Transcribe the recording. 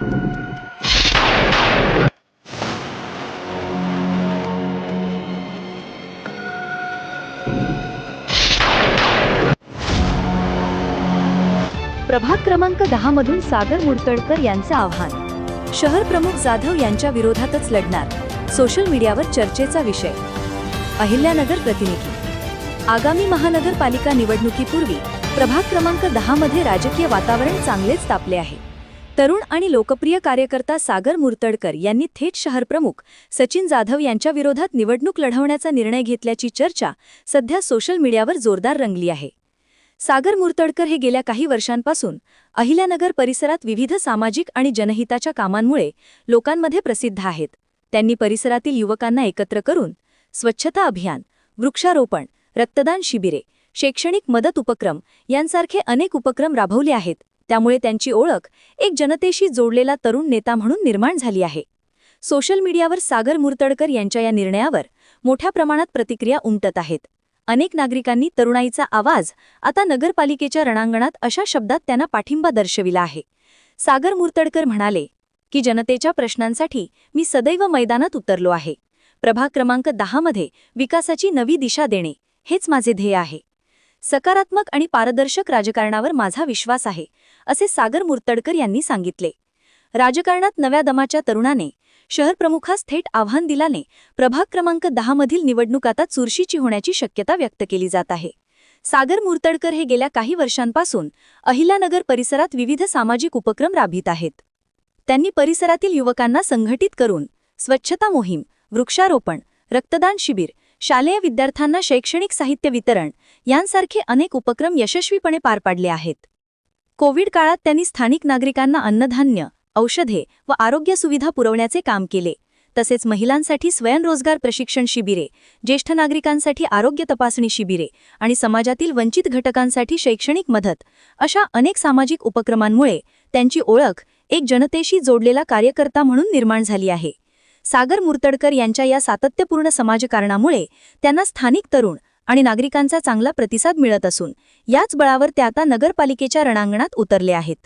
प्रभाग क्रमांक दहा मधून सागर मुडतडकर यांचं आव्हान. शहर प्रमुख जाधव यांच्या विरोधातच लढणार. सोशल मीडियावर चर्चेचा विषय. अहिल्यानगर प्रतिनिधी. आगामी महानगरपालिका निवडणुकीपूर्वी प्रभाग क्रमांक दहा मध्ये राजकीय वातावरण चांगलेच तापले आहे. तरुण आणि लोकप्रिय कार्यकर्ता सागर मुर्तडकर यांनी थेट शहरप्रमुख सचिन जाधव यांच्या विरोधात निवडणूक लढवण्याचा निर्णय घेतल्याची चर्चा सध्या सोशल मीडियावर जोरदार रंगली आहे. सागर मुर्तडकर हे गेल्या काही वर्षांपासून अहिल्यानगर परिसरात विविध सामाजिक आणि जनहिताच्या कामांमुळे लोकांमध्ये प्रसिद्ध आहेत. त्यांनी परिसरातील युवकांना एकत्र करून स्वच्छता अभियान वृक्षारोपण रक्तदान शिबिरे शैक्षणिक मदत उपक्रम यांसारखे अनेक उपक्रम राबवले आहेत. त्यामुळे त्यांची ओळख एक जनतेशी जोडलेला तरुण नेता म्हणून निर्माण झाली आहे. सोशल मीडियावर सागर मुर्तडकर यांच्या या निर्णयावर मोठ्या प्रमाणात प्रतिक्रिया उमटत आहेत. अनेक नागरिकांनी तरुणाईचा आवाज आता नगरपालिकेच्या रणांगणात अशा शब्दात त्यांना पाठिंबा दर्शविला आहे. सागर मुर्तडकर म्हणाले की जनतेच्या प्रश्नांसाठी मी सदैव मैदानात उतरलो आहे. प्रभाग क्रमांक दहामध्ये विकासाची नवी दिशा देणे हेच माझे ध्येय आहे. सकारात्मक आणि पारदर्शक राजकारणावर माझा विश्वास आहे असे सागर मुर्तडकर यांनी सांगितले. राजकारणात नव्या दमाच्या तरुणाने शहर प्रमुखास थेट आव्हान दिल्याने प्रभाग क्रमांक दहा मधील निवडणूक आता चुरशीची होण्याची शक्यता व्यक्त केली जात आहे. सागर मुर्तडकर हे गेल्या काही वर्षांपासून अहिल्यानगर परिसरात विविध सामाजिक उपक्रम राबवित आहेत. त्यांनी परिसरातील युवकांना संघटित करून स्वच्छता मोहीम वृक्षारोपण रक्तदान शिबिर शालेय विद्यार्थ्यांना शैक्षणिक साहित्य वितरण यांसारखे अनेक उपक्रम यशस्वीपणे पार पाडले आहेत. कोविड काळात त्यांनी स्थानिक नागरिकांना अन्नधान्य औषधे व आरोग्य सुविधा पुरवण्याचे काम केले तसेच महिलांसाठी स्वयंरोजगार प्रशिक्षण शिबिरे ज्येष्ठ नागरिकांसाठी आरोग्य तपासणी शिबिरे आणि समाजातील वंचित घटकांसाठी शैक्षणिक मदत अशा अनेक सामाजिक उपक्रमांमुळे त्यांची ओळख एक जनतेशी जोडलेला कार्यकर्ता म्हणून निर्माण झाली आहे. सागर मुर्तडकर यांच्या या सातत्यपूर्ण समाजकारणामुळे त्यांना स्थानिक तरुण आणि नागरिकांचा चांगला प्रतिसाद मिळत असून याच बळावर त्या आता नगरपालिकेच्या रणांगणात उतरले आहेत.